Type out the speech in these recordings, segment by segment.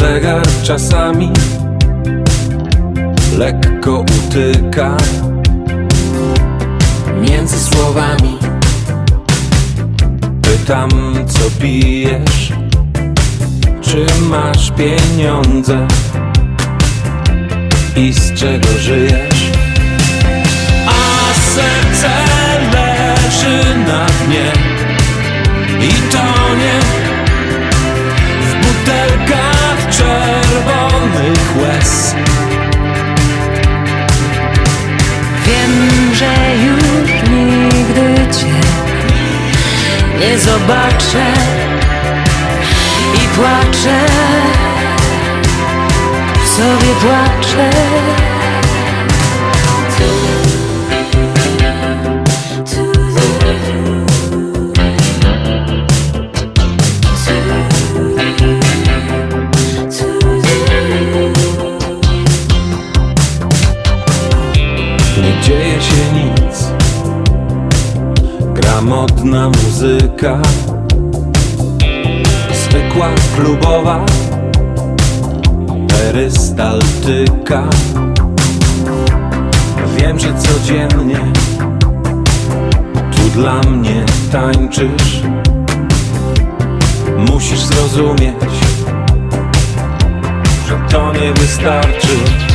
zegar czasami lekko utyka między słowami. Pytam, co pijesz, czy masz pieniądze i z czego żyjesz. Zobaczę i płaczę, sobie płaczę. Modna muzyka. Zwykła klubowa. Perystaltyka. Wiem, że codziennie Tu dla mnie tańczysz. Musisz zrozumieć Że to nie wystarczy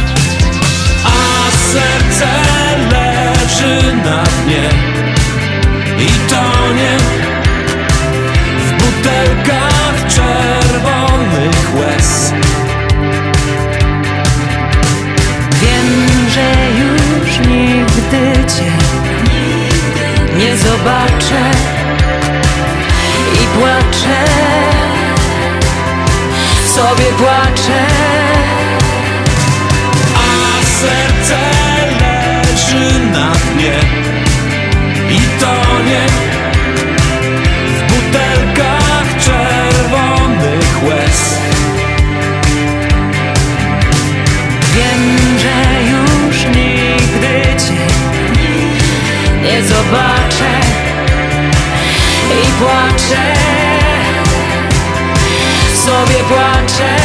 nie zobaczę i płaczę, sobie płaczę. A serce leży na dnie i tonie w i płaczę, sobie płaczę.